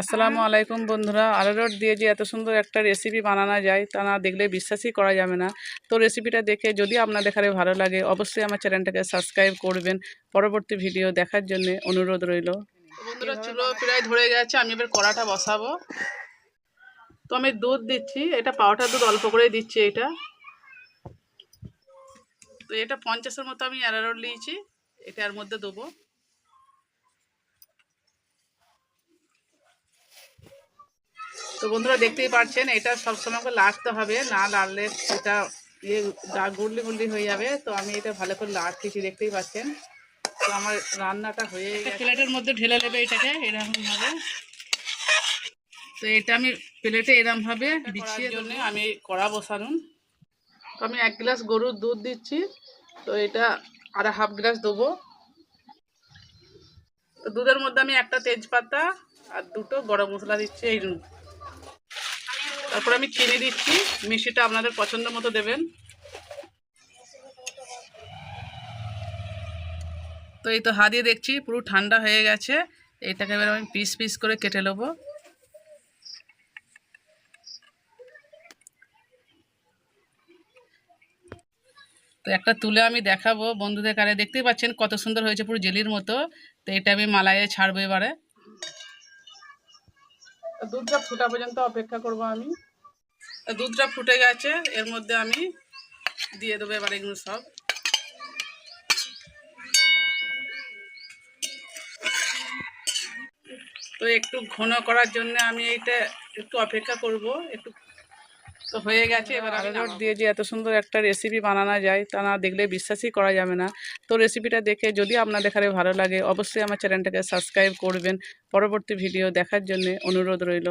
আসসালামু আলাইকুম বন্ধুরা। আরারোট দিয়ে যে এত সুন্দর একটা রেসিপি বানানো যায় তা না দেখলে বিশ্বাসই করা যাবে না। তো রেসিপিটা দেখে যদি আপনাদের এখানে ভালো লাগে অবশ্যই আমার চ্যানেলটাকে সাবস্ক্রাইব করবেন। পরবর্তী ভিডিও দেখার জন্য অনুরোধ রইল। বন্ধুরা চুলো প্রায় ধরে গেছে আমি এবার কড়াটা বসাবো। তো আমি দুধ দিচ্ছি এটা পাউডার দুধ অল্প করে দিচ্ছি এটা। তো এটা পঞ্চাশের মতো আমি অ্যারারোট নিয়েছি এটার মধ্যে দেবো। তো বন্ধুরা দেখতেই পাচ্ছেন এটা সবসময় লাড়তে হবে না লাড়লে এটা ইয়ে গুড়লি গুড়লি হয়ে যাবে। তো আমি এটা ভালো করে লাড়তেছি দেখতেই পাচ্ছেন। তো আমার রান্নাটা হয়ে গেছে। প্লেটের মধ্যে ঢেলে নেবে এটাকে এরকমভাবে। তো এটা আমি প্লেটে এরমভাবে বিছিয়ে জন্য আমি কড়া বসানুন তো আমি এক গ্লাস গরুর দুধ দিচ্ছি তো এটা আর হাফ গ্লাস দেবো। তো দুধের মধ্যে আমি একটা তেজপাতা আর দুটো গরম মশলা দিচ্ছি এই তারপর আমি চিনি দিচ্ছি, মিষ্টিটা আপনাদের পছন্দ মতো দেবেন। তো এই তো হাত দিয়ে দেখছি, পুরো ঠান্ডা হয়ে গেছে। এইটাকে এবার আমি পিস পিস করে কেটে নেব। তো একটা তুলে আমি দেখাবো, বন্ধুদের কারে দেখতেই পাচ্ছেন কত সুন্দর হয়েছে পুরো জেলির মতো। তো এটা আমি মালাইয়ে ছাড়বো এবারে। দুধটা ফুটা পর্যন্ত অপেক্ষা করব আমি। দুধটা ফুটে গেছে, এর মধ্যে আমি দিয়ে দেবো এবার এগুলো সব। তো একটু ঘন করার জন্য আমি এইটা একটু অপেক্ষা করব, একটু তো হয়ে গেছে এবার আরারোট দিয়ে যে এত সুন্দর একটা রেসিপি বানানো যায় তা না দেখলে বিশ্বাসই করা যাবে না। তো রেসিপিটা দেখে যদি আপনাদের এখানে ভালো লাগে অবশ্যই আমার চ্যানেলটাকে সাবস্ক্রাইব করবেন। পরবর্তী ভিডিও দেখার জন্য অনুরোধ রইল।